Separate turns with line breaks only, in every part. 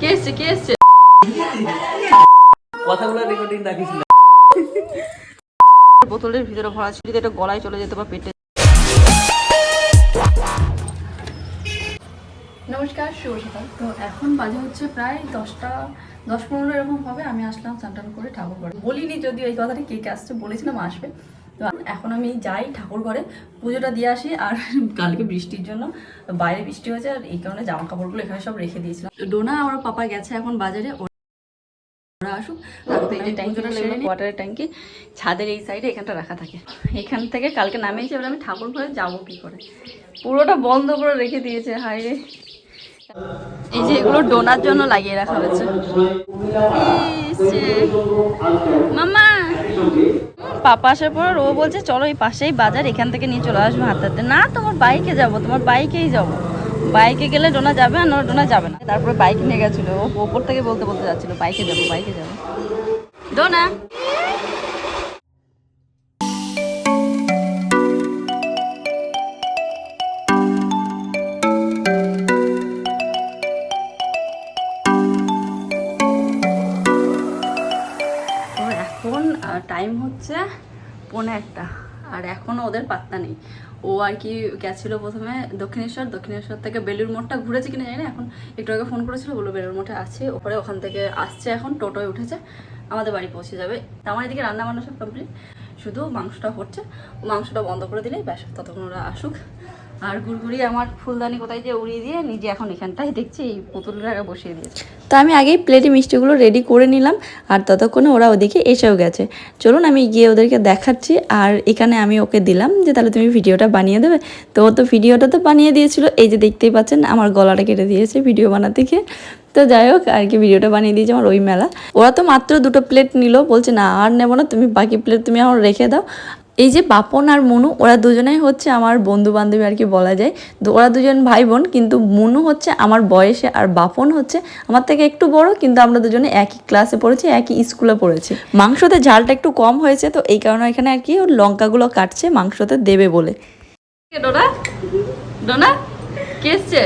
কে এসছে কে এসছে
কথাগুলো রেকর্ডিং রাখিস না।
বোতলের ভিতরে ভরা ছিল যদি এটা গলায় চলে যেত বা পেটে। নমস্কার শুভ সকাল। তো এখন বাজে হচ্ছে প্রায় দশটা দশ পনেরো এরকম হবে। আমি আসলাম স্নান করে ঠাকুর ঘরে। বলিনি যদিও এই কথাটা কে কে আসছে বলেছিলাম আসবে। তো এখন আমি যাই ঠাকুর ঘরে পুজোটা দিয়ে আসি আর কালকে বৃষ্টির জন্য। বাইরে বৃষ্টি হয়েছে আর এই কারণে জামা কাপড়গুলো এখানে সব রেখে দিয়েছিলাম। তো ডোনা আমার পাপা গেছে এখন বাজারে ওরা আসুক। এই যে ট্যাঙ্কিটা সেরে ওয়াটারের ট্যাঙ্কি ছাদের এই সাইডে এখানটা রাখা থাকে। এখান থেকে কালকে নামিয়েছি এবার আমি ঠাকুর ঘরে যাব কি করে। পুরোটা বন্ধ করে রেখে দিয়েছে হাই রে। এই যে এগুলো ডোনার জন্য লাগিয়ে রাখা হয়েছে। মামা পাপা আসার পর ও বলছে, চলো এই পাশেই বাজার, এখান থেকে নিয়ে চলে আসব হাতে হাতে। না, তোমার বাইকে যাব, তোমার বাইকেই যাব। বাইকে গেলে ডোনা যাবে আর ডোনা যাবে না। তারপরে বাইক নিয়ে গেছিল। ও ওপর থেকে বলতে বলতে যাচ্ছিল বাইকে যাব বাইকে যাব। ডোনা? পৌনে একটা। আর এখনও ওদের পাত্তা নেই। ও আর কি গেছিল প্রথমে দক্ষিণেশ্বর দক্ষিণেশ্বর থেকে বেলুর মোড়টা ঘুরেছে কিনা জানি না, এখন একটু আগে ফোন করেছিল, বলল বেলুর মোড়ে আছে। ওপরে ওখান থেকে আসছে এখন, টোটোয় উঠেছে। আমাদের বাড়ি পৌঁছে যাবে। আমার এদিকে রান্না বান্না সব কমপ্লিট শুধু মাংসটা হচ্ছে। মাংসটা বন্ধ করে দিলেই ব্যাস, ততক্ষণ ওরা আসুক। আর গুড়গুড়ি আমার ফুলদানি কোথায় দিয়ে উড়িয়ে দিয়ে নিজে এখন এখানটাই দেখছি, এই পুতুলটা আগে বসিয়ে দিয়েছে।
তো আমি আগেই প্লেটে মিষ্টিগুলো রেডি করে নিলাম, আর ততক্ষণে ওরা ওদিকে এসেও গেছে। চলুন আমি গিয়ে ওদেরকে দেখাচ্ছি, আর এখানে আমি ওকে দিলাম যে, তাহলে তুমি ভিডিওটা বানিয়ে দেবে? তো ও তো ভিডিওটা তো বানিয়ে দিয়েছিল, এই যে দেখতেই পাচ্ছেন, আমার গলাটা কেটে দিয়েছে ভিডিও বানাতে গিয়ে। তো যাই হোক, আর কি ভিডিওটা বানিয়ে দিয়েছে আমার ওই মেলা। ওরা তো মাত্র দুটো প্লেট নিল, বলছে, না, আর নেব না, তুমি বাকি প্লেট তুমি আমার রেখে দাও। এই যে বাপন আর মনু ওরা দুজনেই হচ্ছে আমার বন্ধু বান্ধবী আর কি বলা যায়। তো ওরা দুজন ভাই বোন কিন্তু মনু হচ্ছে আমার বয়সে আর বাপন হচ্ছে আমার থেকে একটু বড় কিন্তু আমরা দুজনে একই ক্লাসে পড়েছি একই স্কুলে পড়েছি। মাংসতে ঝালটা একটু কম হয়েছে তো এই কারণে এখানে আর কি ওর লঙ্কাগুলো কাটছে মাংসতে দেবে বলে।
কে ডোনা? ডোনা? কে এসছে?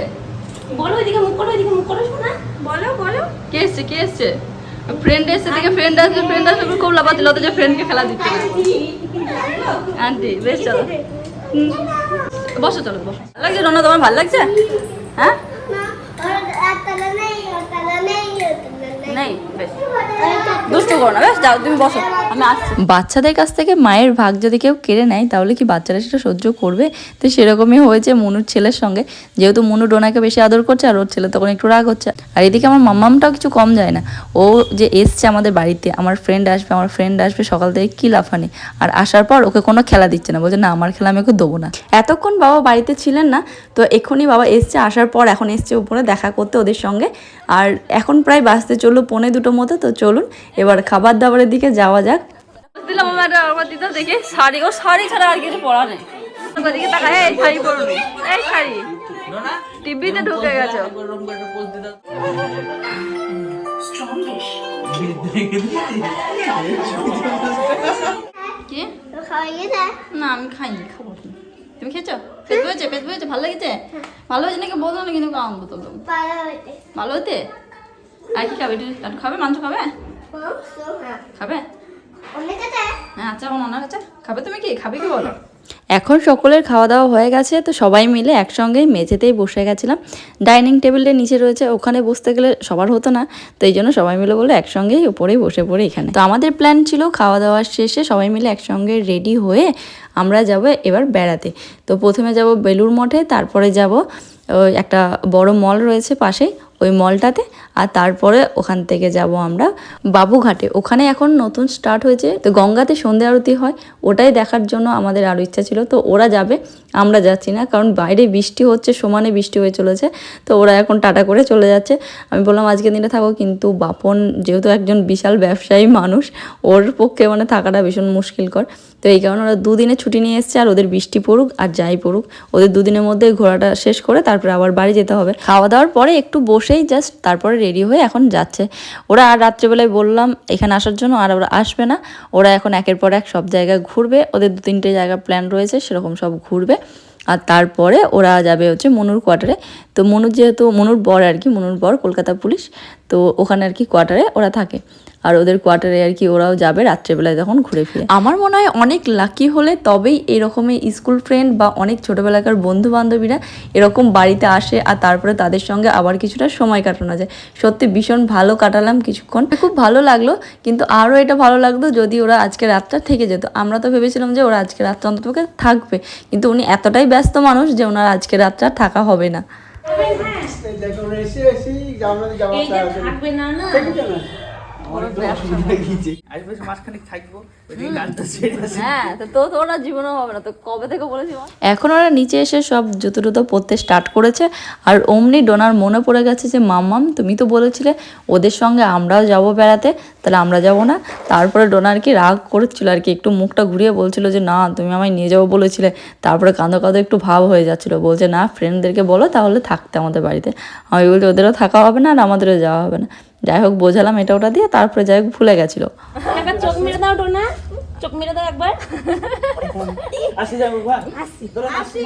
বলো এদিকে মুখ করো এদিকে মুখ করো শোনা। বলো বলো।
কে এসছে? কে এসছে? ফ্রেন্ড এসছে দেখে ফ্রেন্ড আসবে ফ্রেন্ড আসবে খুব লাফাচ্ছিল তো যে ফ্রেন্ডকে খেলা দিচ্ছে। না আন্টি বেশ চলো। বসো চলো বসো। লাগছে রনা তোমার ভালো লাগছে? হ্যাঁ? নেই বেশ। দুষ্টু করো না, বেশ, যাও, তুমি বসো, আমি আসছি।
বাচ্চাদের কাছ থেকে মায়ের ভাগ যদি কেউ কেড়ে নেয়, তাহলে কি বাচ্চারা সেটা সহ্য করবে? তো সেরকমই হয়েছে মনুর ছেলের সঙ্গে। যেহেতু মনু ডোনাকে বেশি আদর করছে আর ওর ছেলে তখন একটু রাগ হচ্ছে। আর এদিকে আমার মাম্মামটাও কিছু কম যায় না। ও যে এসছে আমাদের বাড়িতে, আমার ফ্রেন্ড আসবে, আমার ফ্রেন্ড আসবে, সকাল থেকে কি লাফানি। আর আসার পর ওকে কোনো খেলা দিচ্ছে না, বলছে, না, আমার খেলা আমি ওকে দেবো না। এতক্ষণ বাবা বাড়িতে ছিলেন না, তো এক্ষুনি বাবা এসছে, আসার পর এখন এসছে উপরে দেখা করতে ওদের সঙ্গে। আর এখন প্রায় বাঁচতে চলল পৌনে দুটো মতো, তো চলুন, এবার খাবার দাবারের দিকে যাওয়া যাক।
দিলাম আমার আমার দিদা দেখে শাড়ি ও শাড়ি ছাড়া আর কিছু পরা নেই। এই শাড়ি পরবি এই শাড়ি। টিভিতে ঢুকে গেছে। কি? না আমি খাইনি খাব না। তুমি খেয়েছো? পেট বয়েছে পেট বয়েছে ভালো লেগেছে? ভালো হয়েছে নাকি? বলতো না কিন্তু
হইতে
ভালো হতে আর কি খাবে? খাবে? মাংস খাবে? খাবে? হ্যাঁ আচ্ছা ওনার কাছে খাবে তুমি কি? খাবে কি বলো?
এখন সকলের খাওয়া দাওয়া হয়ে গেছে তো সবাই মিলে একসঙ্গেই মেঝেতেই বসে গেছিলাম। ডাইনিং টেবিলটা নিচে রয়েছে ওখানে বসতে গেলে সবার হতো না তো এই জন্য সবাই মিলে বলে একসঙ্গেই উপরেই বসে পড়ে এখানে। তো আমাদের প্ল্যান ছিল খাওয়া দাওয়ার শেষে সবাই মিলে একসঙ্গে রেডি হয়ে আমরা যাব এবার বেড়াতে। তো প্রথমে যাব বেলুর মঠে তারপরে যাব ওই একটা বড় মল রয়েছে পাশেই ওই মলটাতে আর তারপরে ওখান থেকে যাব আমরা বাবুঘাটে। ওখানে এখন নতুন স্টার্ট হয়েছে। তো গঙ্গাতে সন্ধে আরতি হয়। ওটাই দেখার জন্য আমাদের আরও ইচ্ছা ছিল। তো ওরা যাবে, আমরা যাচ্ছি না। কারণ বাইরে বৃষ্টি হচ্ছে, সমানে বৃষ্টি হয়ে চলেছে। তো ওরা এখন টাটা করে চলে যাচ্ছে। আমি বললাম আজকের দিনটা থাকো। কিন্তু বাপন যেহেতু একজন বিশাল ব্যবসায়ী মানুষ, ওর পক্ষে মানে থাকাটা ভীষণ মুশকিলকর। তো এই কারণে ওরা দুদিনে ছুটি নিয়ে এসছে, আর ওদের বৃষ্টি পড়ুক আর যাই পড়ুক। ওদের দুদিনের মধ্যে ঘোরাটা শেষ করে তারপরে আবার বাড়ি যেতে হবে। খাওয়া দাওয়ার পরে একটু বসেই জাস্ট তারপরে রেডি হয়ে এখন যাচ্ছে। ওরা আর রাত্রেবেলায় বললাম, এখানে আসার জন্য আর ওরা আসবে না। ওরা এখন একের পর এক সব জায়গায় ঘুরবে। ওদের দু তিনটে জায়গা প্ল্যান রয়েছে, সেরকম সব ঘুরবে। আর তারপরে ওরা যাবে হচ্ছে মনুর কোয়ার্টারে তো মনুর যেহেতু, মনুর বর আর কি, মনুর বর কলকাতা পুলিশ। তো ওখানে আর কি কোয়ার্টারে ওরা থাকে। আর ওদের কোয়ার্টারে আর কি ওরাও যাবে রাত্রেবেলায় তখন ঘুরে ফিরে। আমার মনে হয় অনেক লাকি হলে তবেই এরকমই স্কুল ফ্রেন্ড বা অনেক ছোটোবেলাকার বন্ধু বান্ধবীরা এরকম বাড়িতে আসে আর তারপরে তাদের সঙ্গে আবার কিছুটা সময় কাটানো যায়। সত্যি ভীষণ ভালো কাটালাম কিছুক্ষণ। খুব ভালো লাগল কিন্তু আরও এটা ভালো লাগতো যদি ওরা আজকে রাতটা থেকে যেত। আমরা তো ভেবেছিলাম যে ওরা আজকে রাতটা অন্ততপক্ষে থাকবে কিন্তু উনি এতটাই ব্যস্ত মানুষ যে ওনার আজকে রাতটা থাকা হবে না।
না না
আসবে মাঝখানে থাকব। ওইদিকে গানটা ছেড়ে আসি।
হ্যাঁ তো তো তোর আর জীবনও হবে না তো কবে থেকে বলেছি এখন ওরা নিচে এসে সব জুতো টুতো পরতে স্টার্ট করেছে আর অমনি ডোনার মনে পড়ে গেছে যে মাম্মাম তুমি তো বলেছিলে ওদের সঙ্গে আমরাও যাব বেড়াতে তাহলে আমরা যাব না। তারপরে ডোনার কি রাগ করেছিল আর কি একটু মুখটা ঘুরিয়ে বলছিল যে না তুমি আমায় নিয়ে যাব বলেছিলে। তারপরে কাঁদো কাঁদো একটু ভাব হয়ে যাচ্ছিল বলছে না ফ্রেন্ডদেরকে বলো তাহলে থাকতে আমাদের বাড়িতে। আমি বলছি ওদেরও থাকা হবে না আর আমাদেরও যাওয়া হবে না। যাই হোক বোঝালাম এটা ওটা দিয়ে তারপরে যাই হোক ভুলে গেছিল।
একবার চোখ মেরে দাও টোনা চোখ মেরে দাও একবার।
আসি যাব আসি।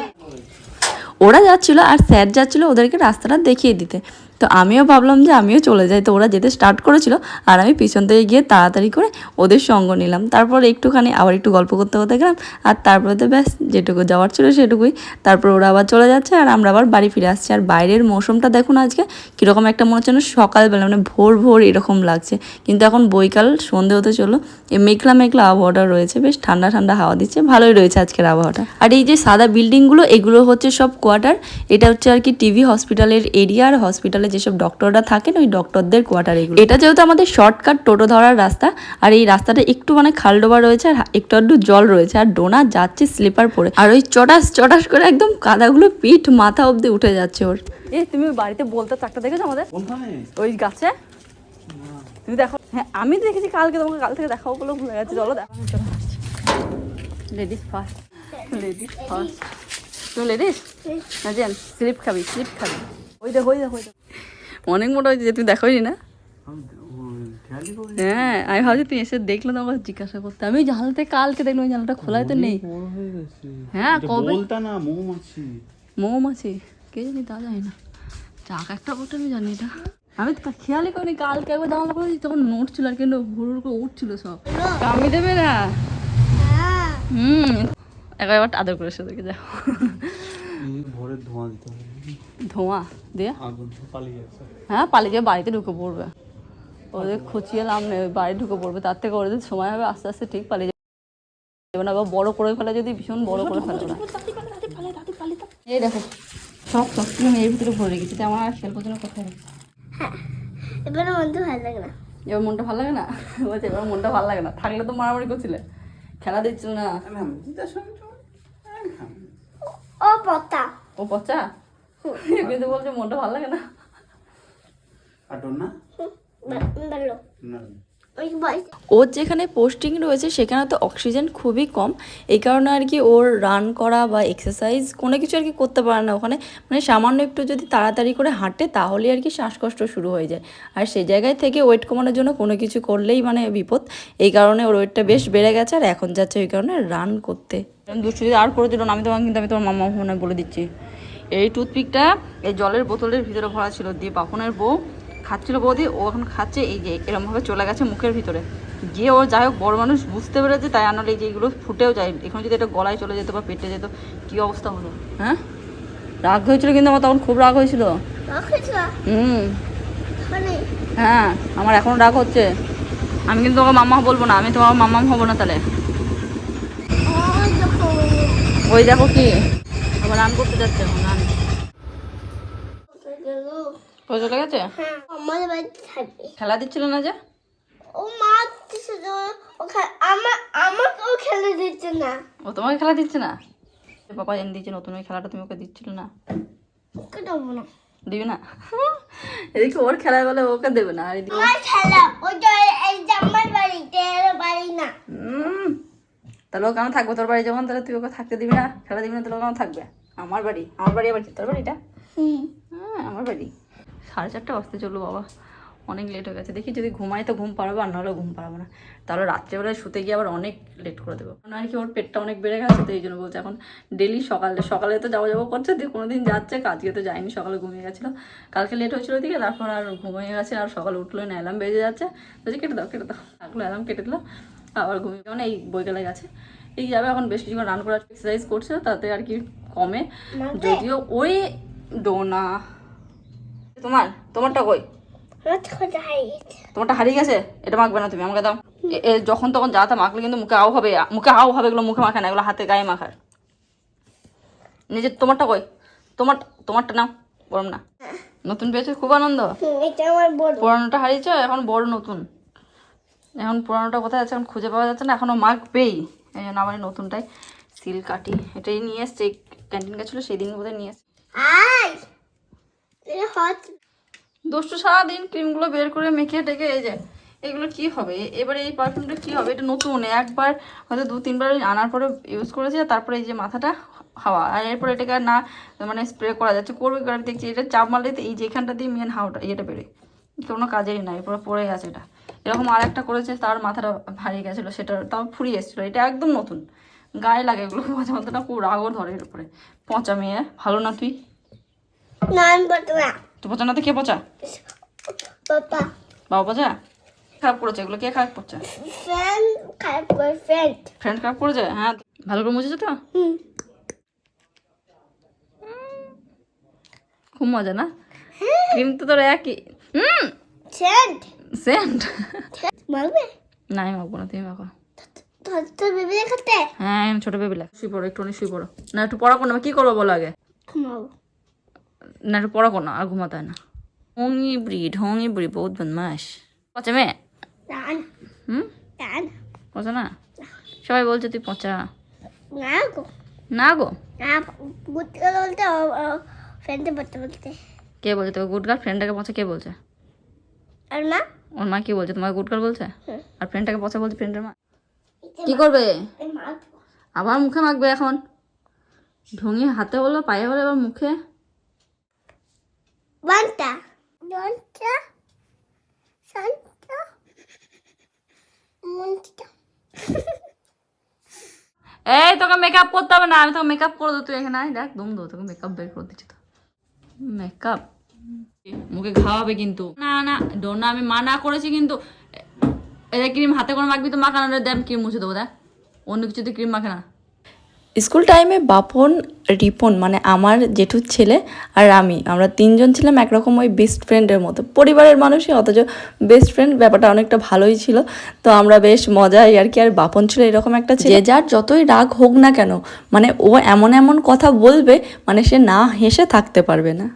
ওরা যাচ্ছিল আর স্যার যাচ্ছিল ওদেরকে রাস্তাটা দেখিয়ে দিতে। তো আমিও ভাবলাম যে আমিও চলে যাই। তো ওরা যেতে স্টার্ট করেছিল আর আমি পিছন থেকে গিয়ে তাড়াতাড়ি করে ওদের সঙ্গ নিলাম। তারপর একটুখানি আবার একটু গল্প করতে করতে গেলাম আর তারপরে তো ব্যাস যেটুকু যাওয়ার ছিল সেটুকুই। তারপর ওরা আবার চলে যাচ্ছে আর আমরা আবার বাড়ি ফিরে আসছি। আর বাইরের মৌসুমটা দেখুন আজকে কীরকম একটা মনে হচ্ছে না সকালবেলা মানে ভোর ভোর এরকম লাগছে। কিন্তু এখন বৈকাল, সন্ধে হতে চলো এই মেঘলা মেঘলা আবহাওয়াটা রয়েছে। বেশ ঠান্ডা ঠান্ডা হাওয়া দিচ্ছে। ভালোই রয়েছে আজকের আবহাওয়াটা। আর এই যে সাদা বিল্ডিংগুলো এগুলো হচ্ছে সব কোয়ার্টার এটা হচ্ছে আর কি টিভি হসপিটালের এরিয়া আর হসপিটালে যেসব ডক্টররা থাকেন ওই ডক্টরদের কোয়ার্টার এগুলো। এটা যেহেতু আমাদের শর্টকাট টোটো ধরার রাস্তা আর এই রাস্তাটা একটু মানে খালডোবা রয়েছে আর একটু একটু জল রয়েছে আর ডোনা যাচ্ছে স্লিপার পরে। আর ওই চটাস চটাস করে একদম কাদাগুলো পিঠ মাথা অবধি উঠে যাচ্ছে ওর। এ তুমি বাড়িতে বলতে চাকটা দেখেছ আমাদের? ওই গাছে? তুমি দেখো। হ্যাঁ আমি তো দেখেছি কালকে তোমাকে কাল থেকে দেখাবো বলে ভুলে গেছি। চলো দেখো। লেডিস ফার্স্ট লেডিস ফার্স্ট তুমি লেডিস না জেন স্লিপ খাবি স্লিপ খাবি। ওই দেখো ওই দেখো অনেক মোটা হয়েছে যে তুমি দেখোই না। হ্যাঁ আমি ভাবছি তুই এসে দেখলে তো আমাকে জিজ্ঞাসা করতে। আমি জানলাতে কালকে দেখলাম ওই জানলাটা খোলাই তো নেই।
হয়ে
হ্যাঁ কবে?
বলতা না মৌমাছি।
মৌমাছি? কে জানি তা জানি না। চাক একটা বটে আমি জানি এটা। আমি তো খেয়ালই করিনি কালকে একবার জানলা করেছি তখন নোট ছিল আর কিন্তু হুড় করে উঠছিল সব। কামি দেবে না? হুম। একবার আদর করে দেখে যাও।
এই ধোঁয়া দিতে হবে।
ধোঁয়া? দিয়ে?
আগুন পালিয়ে গেছে
হ্যাঁ পালিয়ে যাবে বাড়িতে ঢুকে পড়বে। ওদের খুঁচিয়ে লাভ নেই বাড়ি ঢুকে পড়বে। তার থেকে ওদের সময় হবে আস্তে আস্তে ঠিক পালিয়ে যাবে। না বা বড় করে ফেলে যদি ভীষণ বড় করে ফেলে ওরা। এই দেখো সব সবসময় আমি এর ভিতরে ভরে তো আমার আর খেয়াল করতে কোথায়?
এবার মধ্যে ভালো লাগে না।
এবার মনটা ভালো লাগে না? বলছে এবার মনটা ভালো লাগে না। থাকলে তো মারামারি করছিলে। খেলা দিচ্ছিল না।
ও পতা।
ও পচা? কিন্তু বলছে মনটা ভালো লাগে না।
আর না।
ভালো
ওর যেখানে পোস্টিং রয়েছে সেখানে তো অক্সিজেন খুবই কম। এই কারণে আর কি ওর রান করা বা এক্সারসাইজ কোনো কিছু আর কি করতে পারে না ওখানে। মানে সামান্য একটু যদি তাড়াতাড়ি করে হাঁটে তাহলে আর কি শ্বাসকষ্ট শুরু হয়ে যায়। আর সেই জায়গায় থেকে ওয়েট কমানোর জন্য কোনো কিছু করলেই মানে বিপদ। এই কারণে ওর ওয়েটটা বেশ বেড়ে গেছে আর এখন যাচ্ছে ওই কারণে রান করতে। দুষ্টু আর করে দিল না আমি তোমাকে কিন্তু আমি তোমার মামা মনে বলে দিচ্ছি। এই টুথপিকটা এই জলের বোতলের ভিতরে ভরা ছিল। দিয়ে বাপনের বউ খাচ্ছিল বৌদি ও এখন খাচ্ছে এই যে এরমভাবে চলে গেছে মুখের ভিতরে। গিয়ে ও যাই হোক বড় মানুষ বুঝতে পেরেছে তাই আনলে এই যে এগুলো ফুটেও যায় এখন যদি এটা গলায় চলে যেত বা পেটে যেত কী অবস্থা হলো? হ্যাঁ? রাগ হয়েছিল কিন্তু আমার তখন খুব রাগ হয়েছিল। হুম।
মানে?
হ্যাঁ আমার এখন রাগ হচ্ছে। আমি কিন্তু তোমাকে মাম্মা বলব না আমি তোমার মাম্মাম হব না তাহলে। ওই দেখো কি? আবার রান করতে যাচ্ছে এখন রান। ওই চলে গেছে খেলা দিচ্ছিল না যে?
ও মা দিচ্ছে তো ও খে- আমার আমাকেও খেলে দিচ্ছে না।
ও তোমাকে খেলা দিচ্ছে না? পাপা এনে দিয়েছে নতুন ওই খেলাটা তুমি ওকে দিচ্ছিল না।
ওকে দেবো না।
দিবি না? এদিকে ওর খেলায় বলে ওকে দেবে না আর এদিকে
খেলা যে আমার বাড়িতে বাড়ি না।
তাহলে কেন থাকবে তোর বাড়ি যখন তাহলে তুই ওকে থাকতে দিবি না খেলা দিবি না তাহলে কেন থাকবে। আমার বাড়ি আমার বাড়ি আবার কি? তোর বাড়িটা হ্যাঁ আমার বাড়ি। সাড়ে চারটা বাজতে চলল বাবা
অনেক লেট হয়ে গেছে। দেখি যদি ঘুমাই তো ঘুম পারব আর নাহলে ঘুম পারব না। তাহলে রাত্রেবেলায় শুতে গিয়ে আবার অনেক লেট করে দেবো। কারণ আর কি ওর পেটটা অনেক বেড়ে গেছে তো এই জন্য বলছে এখন ডেলি সকালে সকালে তো যাব যাব করছে দিয়ে কোনো দিন যাচ্ছে আজকে তো যায়নি সকালে ঘুমিয়ে গেছিল। কালকে লেট হয়েছিল দিকে তারপর আর ঘুমিয়ে গেছে আর সকালে উঠল না অ্যালার্ম বেজে যাচ্ছে। বলছে কেটে দাও কেটে দাও। থাকল অ্যালার্ম কেটে দিলো। আবার ঘুমিয়ে যেমন এই বইকালে গেছে। এই যাবে এখন বেশ কিছুক্ষণ রান করে এক্সারসাইজ করছে তাতে আর কি কমে। যদিও ওই ডোনা তোমার তোমারটা কই? তোমারটা হারিয়ে গেছে? এটা মাখবে না তুমি আমাকে দাও। যখন তখন যা তা মাখলে কিন্তু মুখে আও হবে। মুখে আও হবে এগুলো মুখে মাখে না এগুলো হাতে গায়ে মাখার। নিজের তোমারটা কই? তোমার তোমারটা নাও বরম না। নতুন পেয়েছে? খুব আনন্দ। পুরানোটা হারিয়েছ এখন বড় নতুন। এখন পুরোনোটা কোথায় আছে এখন খুঁজে পাওয়া যাচ্ছে না এখনও মাখবেই। এই জন্য আমার এই নতুনটাই সিল কাটি। এটাই নিয়ে এসছে ক্যান্টিন গেছিল সেই দিন বোধহয় নিয়ে এসছে। দুষ্টু সারাদিন ক্রিমগুলো বের করে মেখে টেকে এই যে এগুলো কি হবে? এবারে এই পারফিউমটা কি হবে? এটা নতুন একবার হয়তো দু তিনবার আনার পরে ইউজ করেছি আর তারপরে এই যে মাথাটা হাওয়া। আর এরপর এটাকে না মানে স্প্রে করা যাচ্ছে করবে কি করে দেখছি এটা চাপ মারলে এই যেখানটা দিয়ে মেন হাওয়াটা ইয়েটা বেরোয়। কোনো কাজেই না এরপরে পড়ে গেছে এটা। এরকম আর একটা করেছে তার মাথাটা ভারী গেছিল সেটা তাও ফুরিয়ে এসেছিল। এটা একদম নতুন। গায়ে লাগে এগুলো মাঝে মধ্যে না খুব রাগও ধরে এর উপরে। পচা মেয়ে ভালো না তুই?
না আমি বলতে না।
তো পচা না তো কে পচা?
বাবা
পচা? খারাপ করেছে এগুলো কে খারাপ করছে?
ফ্যান খারাপ করে ফ্রেন্ড
ফ্রেন্ড খারাপ করেছে? হ্যাঁ ভালো করে মুছেছে তো?
হুম।
খুব মজা না? ক্রিম তো তোর একই হুম।
সেন্ট
সেন্ট
মারবে?
না আমি মাখবো না তুমি মাখো হ্যাঁ ছোটো বেবি লাগ শুয়ে পড়ো একটু অনেক শুয়ে পড়ো। না একটু পড়া করো না কি করব বলো আগে? না একটু পড়া করো না আর ঘুমাতে হয় না। ঢঙি বুড়ি ঢঙি বুড়ি বহুত বদমাস পচা মেয়ে হুম? পচা না? সবাই বলছে তুই পচা।
না গো।
না গো?
বলতে ফ্রেন্ডে বলতে বলতে।
কে বলছে তোকে? গুড গার্ল ফ্রেন্ডটাকে পচা কে বলছে?
আর মা?
ওর মা কি বলছে? তোমাকে গুড গার্ল বলছে? আর ফ্রেন্ডটাকে পচা বলছে ফ্রেন্ডের মা? কি করবে? আবার মুখে মাখবে এখন? ঢঙি হাতে হলো পায়ে হলো এবার মুখে?
মুন্টা।
এই তোকে মেকআপ করতে হবে না আমি তোকে মেকআপ করে দেবো তুই এখানে দেখ দম দো তোকে মেকআপ বের করে দিচ্ছি তো। মেকআপ মুখে ঘাওয়াবে কিন্তু। না না ডোনা আমি মানা করেছি কিন্তু এটা ক্রিম হাতে করে মাখবি তো মাখানো দেখ ক্রিম মুছে দেবো, দেখ, অন্য কিছুতে ক্রিম মাখে না।
স্কুল টাইমে বাপন, রিপন মানে আমার জেঠুর ছেলে আর আমি, আমরা তিনজন ছিলাম একরকম ওই বেস্ট ফ্রেন্ডের মতো। পরিবারের মানুষই, অথচ বেস্ট ফ্রেন্ড ব্যাপারটা অনেকটা ভালোই ছিল। তো আমরা বেশ মজাই আর কি, আর বাপন ছিল এরকম একটা ছেলে। যার যতই রাগ হোক না কেন মানে ও এমন এমন কথা বলবে মানে সে না হেসে থাকতে পারবে না।